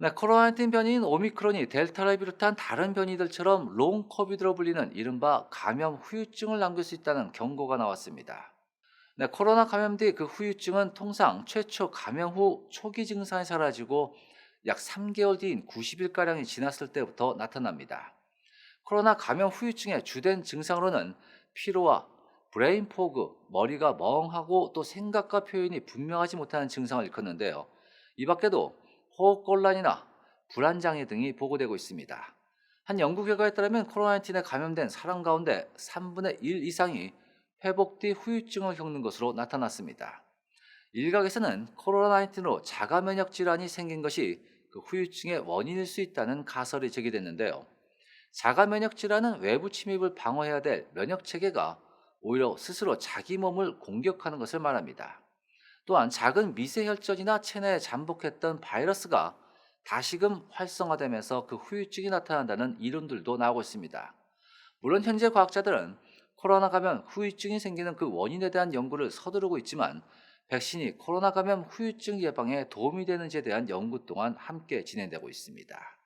네, 코로나19 변이인 오미크론이 델타를 비롯한 다른 변이들처럼 롱 코비드로 불리는 이른바 감염 후유증을 남길 수 있다는 경고가 나왔습니다. 네, 코로나 감염 뒤 그 후유증은 통상 최초 감염 후 초기 증상이 사라지고 약 3개월 뒤인 90일가량이 지났을 때부터 나타납니다. 코로나 감염 후유증의 주된 증상으로는 피로와 브레인 포그, 머리가 멍하고 또 생각과 표현이 분명하지 못하는 증상을 일컫는데요. 이 밖에도 호흡곤란이나 불안장애 등이 보고되고 있습니다. 한 연구 결과에 따르면 코로나19에 감염된 사람 가운데 3분의 1 이상이 회복 뒤 후유증을 겪는 것으로 나타났습니다. 일각에서는 코로나19로 자가 면역 질환이 생긴 것이 그 후유증의 원인일 수 있다는 가설이 제기됐는데요. 자가 면역 질환은 외부 침입을 방어해야 될 면역 체계가 오히려 스스로 자기 몸을 공격하는 것을 말합니다. 또한 작은 미세 혈전이나 체내에 잠복했던 바이러스가 다시금 활성화되면서 그 후유증이 나타난다는 이론들도 나오고 있습니다. 물론 현재 과학자들은 코로나 감염 후유증이 생기는 그 원인에 대한 연구를 서두르고 있지만 백신이 코로나 감염 후유증 예방에 도움이 되는지에 대한 연구 또한 함께 진행되고 있습니다.